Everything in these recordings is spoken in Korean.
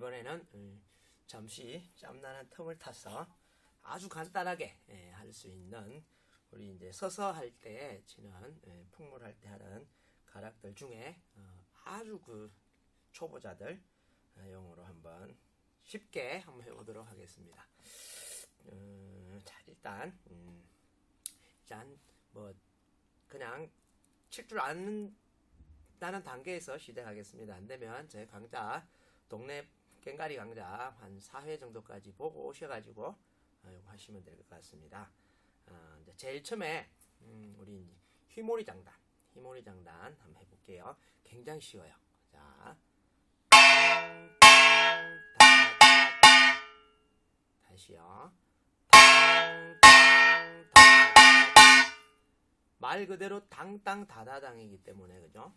이번에는 음, 잠시 짬나는 틈을 타서 아주 간단하게 예, 할수 있는 우리 이제 서서 할 때 치는 예, 풍물 할 때 하는 가락들 중에 어, 아주 그 초보자들 어, 용어로 한번 쉽게 한번 해보도록 하겠습니다. 어, 자 일단 음, 일단 뭐 그냥 칠 줄 아는 다는 단계에서 시작하겠습니다. 안 되면 제 강좌 동네 깽가리 강좌 한 4회 정도까지 보고 오셔가지고 어, 하시면 될 것 같습니다. 어, 제일 처음에 음, 우리 휘모리 장단, 휘모리 장단 한번 해볼게요. 굉장히 쉬워요. 자. 다시요. 말 그대로 당땅 다다당이기 때문에 그죠?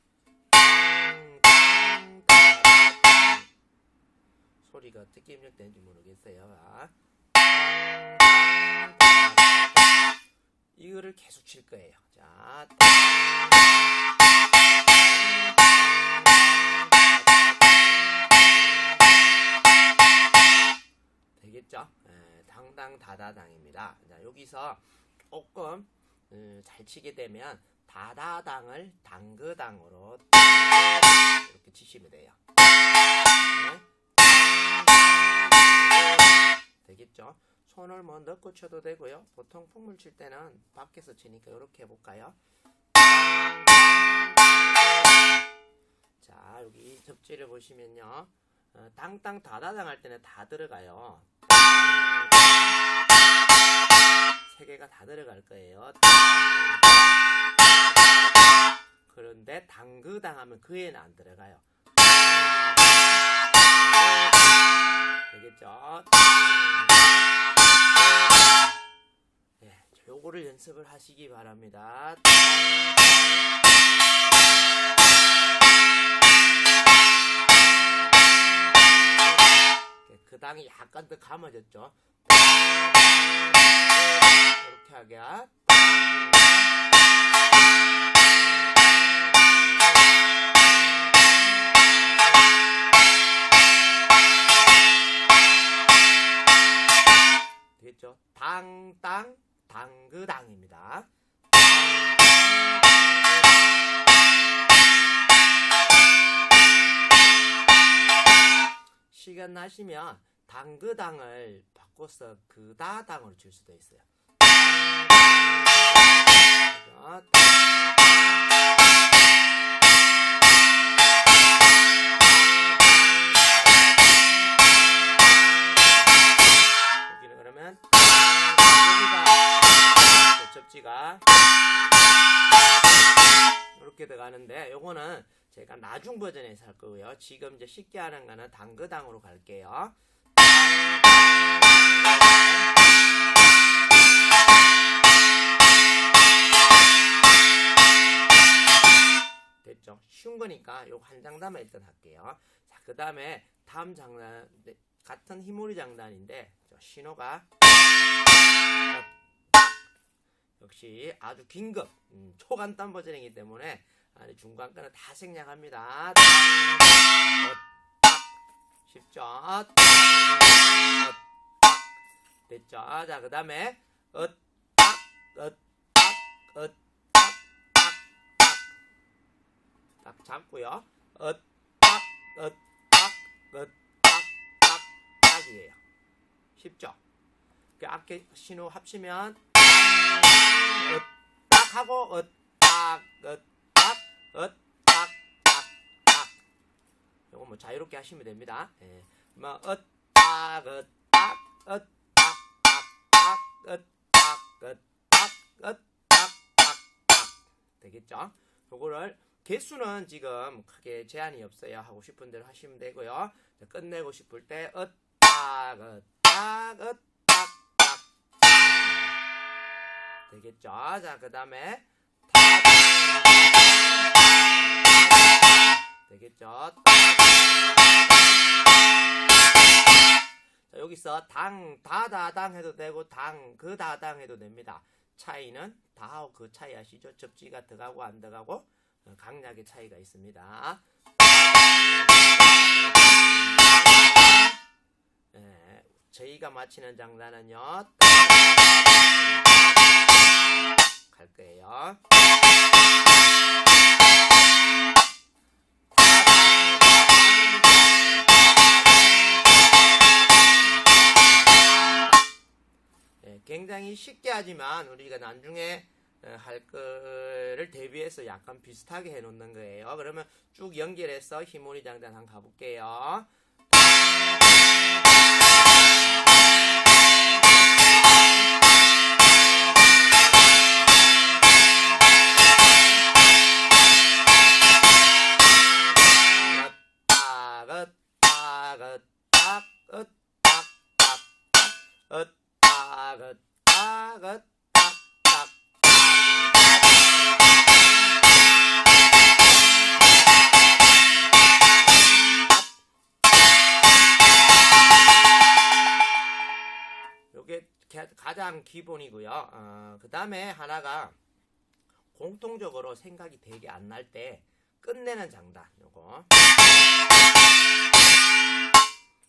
소리가 어떻게 입력되는지 모르겠어요. 아. 이거를 계속 칠 거예요. 자. 되겠죠? 예, 당당다다당입니다. 자, 여기서 조금 음, 잘 치게 되면 다다당을 당그당으로 이렇게 치시면 돼요. 네. 되겠죠? 손을 뭐 넣고 쳐도 되고요. 보통 풍물 칠 때는 밖에서 치니까 이렇게 해볼까요? 자, 여기 접지를 보시면요. 어, 땅땅 다다당 할 때는 다 들어가요. 세 개가 다 들어갈 거예요. 그런데 당그당 하면 그에는 안 들어가요. 되겠죠? 네, 요거를 연습을 하시기 바랍니다. 그 당이 약간 더 감아졌죠. 이렇게 하게. 되겠죠? 당땅 당그당입니다. 시간 나시면 당그당을 바꿔서 그다당으로 칠 수도 있어요. 들어가는데 요거는 제가 나중 버전에서 할 거고요. 지금 이제 쉽게 하는 거는 당그당으로 갈게요. 됐죠? 쉬운 거니까 요거 한 장단만 일단 할게요. 자, 그 다음에 다음 장단 네, 같은 히모리 장단인데 저 신호가. 역시 아주 긴급 음, 초간단 버전이기 때문에 아니, 중간 거는 다 생략합니다. 쉽죠? 됐죠? 자, 그 다음에 어, 딱, 어, 딱, 어, 딱, 딱, 잡고요. 어, 딱, 어, 딱, 딱이에요. 쉽죠? 그 앞에 신호 합치면 어, 딱 하고 어, 딱, 어, 딱, 어, 딱, 딱, 딱. 요거 뭐 자유롭게 하시면 됩니다. 예. 뭐 어, 딱, 어, 딱, 어, 딱, 딱, 딱, 어, 딱, 어, 딱, 어, 딱, 딱, 딱. 되겠죠? 요거를 개수는 지금 크게 제한이 없어요. 하고 싶은 대로 하시면 되고요. 자, 끝내고 싶을 때 어, 딱, 어, 딱, 어, 딱, 딱, 딱. 되겠죠? 자, 그 다음에 되 겠죠? 자, 여기서 당, 다다당 해도 되고 당, 그 다당 해도 됩니다. 차이는 다하고 그 차이 아시죠? 접지가 들어가고 안 들어가고 어, 강약의 차이가 있습니다. 저희가 맞히는 장단은요. 갈 거예요. 쉽게 하지만 우리가 나중에 어, 할 거를 대비해서 약간 비슷하게 해놓는 거예요. 그러면 쭉 연결해서 히모리 장단 한번 가볼게요. 가- 가장 기본이고요. 어, 그 다음에 하나가 공통적으로 생각이 되게 안 날 때 끝내는 장단 요거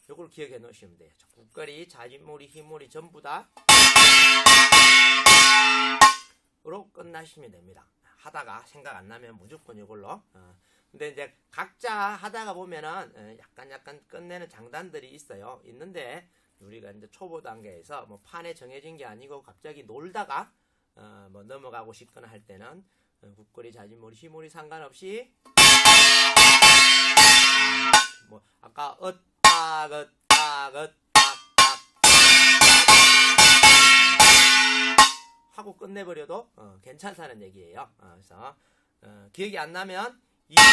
요걸 기억해 놓으시면 돼요. 자, 국거리, 자진몰이, 흰몰이 전부 다 으로 끝나시면 됩니다. 하다가 생각 안 나면 무조건 이걸로. 어. 근데 이제 각자 하다가 보면은 어, 약간 약간 끝내는 장단들이 있어요. 있는데 우리가 이제 초보 단계에서 뭐 판에 정해진 게 아니고 갑자기 놀다가 어, 뭐 넘어가고 싶거나 할 때는 어, 국거리, 자진몰이, 휘몰이 상관없이 뭐 아까 어딱 하고 끝내버려도 어, 괜찮다는 얘기예요. 어, 그래서 어, 기억이 안 나면 이거만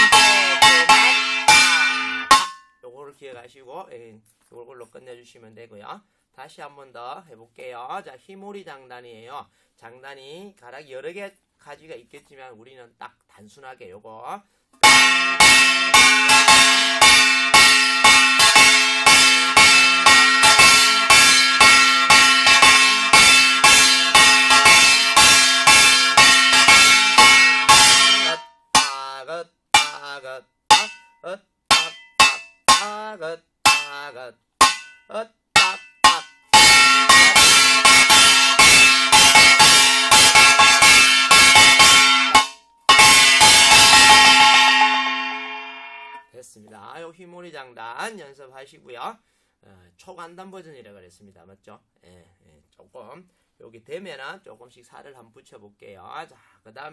요거를 기억하시고 예, 요걸로 끝내주시면 되고요. 다시 한 번 더 해볼게요. 자, 히모리 장단이에요. 장단이 가락이 여러 개 가지가 있겠지만 우리는 딱 단순하게 요거 됐습니다. 요 휘몰이 장단 연습하시고요. 어, 초간단 버전이라 그랬습니다. 맞죠? 예, 예, 조금 여기 되면은 조금씩 살을 한번 붙여 볼게요. 자, 그 다음에